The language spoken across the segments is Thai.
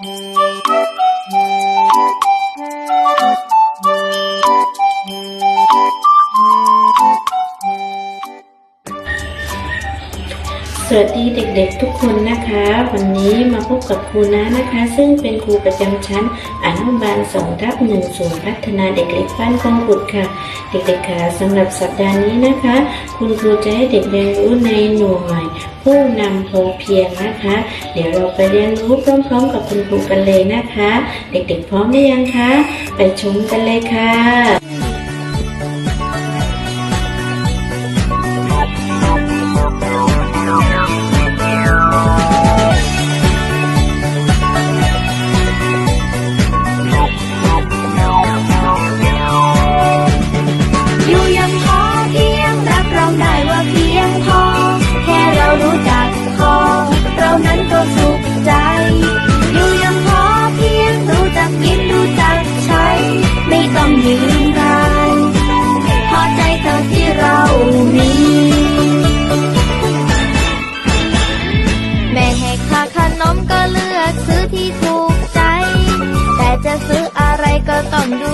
สวัสดีเด็กๆทุกคนนะคะ วันนี้มาพบกับครูนะนะคะ ซึ่งเป็นครูประจำชั้นอนุบาล2ทับหนึ่งศูนย์พัฒนาเด็กเล็กบ้านคลองบุตรค่ะ เด็กๆค่ะสำหรับสัปดาห์นี้นะคะ คุณครูจะให้เด็กเรียนรู้ในหน่วย ผู้นำพเพียงนะคะ เดี๋ยวเราไปเรียนรู้พร้อมๆ กับคุณครูกันเลยนะคะ เด็กๆพร้อมหรือยังคะ ไปชมกันเลยค่ะ ซื้อที่ถูกใจ แต่จะซื้ออะไรก็ต้องดู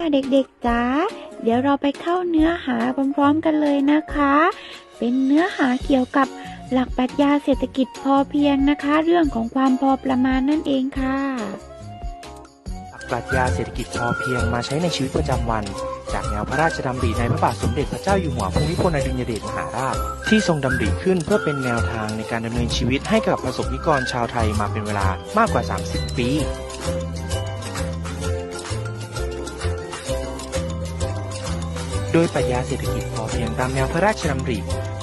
ค่ะเด็กๆจ๋า เดี๋ยวเราไปเข้าเนื้อหาพร้อมๆกันเลยนะคะ เป็นเนื้อหาเกี่ยวกับหลักปรัชญาเศรษฐกิจพอเพียงนะคะ เรื่องของความพอประมาณนั่นเองค่ะ หลักปรัชญาเศรษฐกิจพอเพียงมาใช้ในชีวิตประจำวัน จากแนวพระราชดำริในพระบาทสมเด็จพระเจ้าอยู่หัวภูมิพลอดุลยเดชมหาราช ที่ทรงดำริขึ้นเพื่อเป็นแนวทางในการดำเนินชีวิตให้กับประสบนิกรชาวไทยมาเป็นเวลามากกว่า 30 ปี โดยปรัชญาเศรษฐกิจพอเพียงตามแนวพระราชดำริ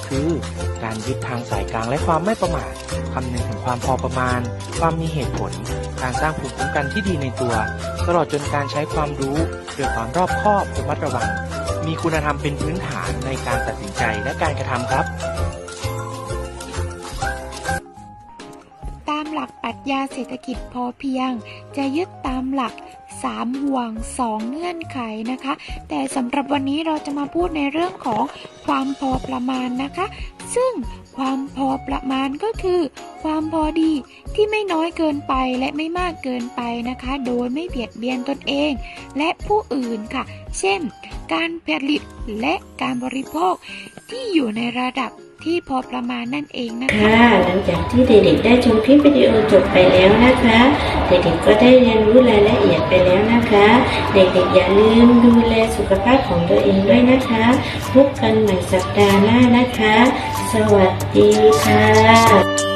คือการยึดทางสายกลางและความไม่ประมาทคำนึงถึงความพอประมาณ ความมีเหตุผล การสร้างภูมิคุ้มกันที่ดีในตัว ตลอดจนการใช้ความรู้ด้วยความรอบคอบระมัดระวัง มีคุณธรรมเป็นพื้นฐานในการตัดสินใจและการกระทำครับตามหลักปรัชญาเศรษฐกิจพอเพียง จะยึดตามหลัก 3 ห่วง 2 เงื่อนไขนะคะ แต่สำหรับวันนี้เราจะมาพูดในเรื่องของความพอประมาณนะคะ ซึ่งความพอประมาณก็คือ ความพอดีที่ไม่น้อยเกินไปและไม่มากเกินไปนะคะ โดยไม่เบียดเบียนตนเอง และผู้อื่นค่ะ เช่น การผลิตและการบริโภคที่อยู่ในระดับ ที่พอประมาณนั่นเองนะคะ หลังจากที่เด็กๆได้ชมคลิปวิดีโอจบไปแล้วนะคะ เด็กๆก็ได้เรียนรู้รายละเอียดไปแล้วนะคะ เด็กๆอย่าลืมดูแลสุขภาพของตัวเองด้วยนะคะ พบกันใหม่สัปดาห์หน้านะคะ สวัสดีค่ะ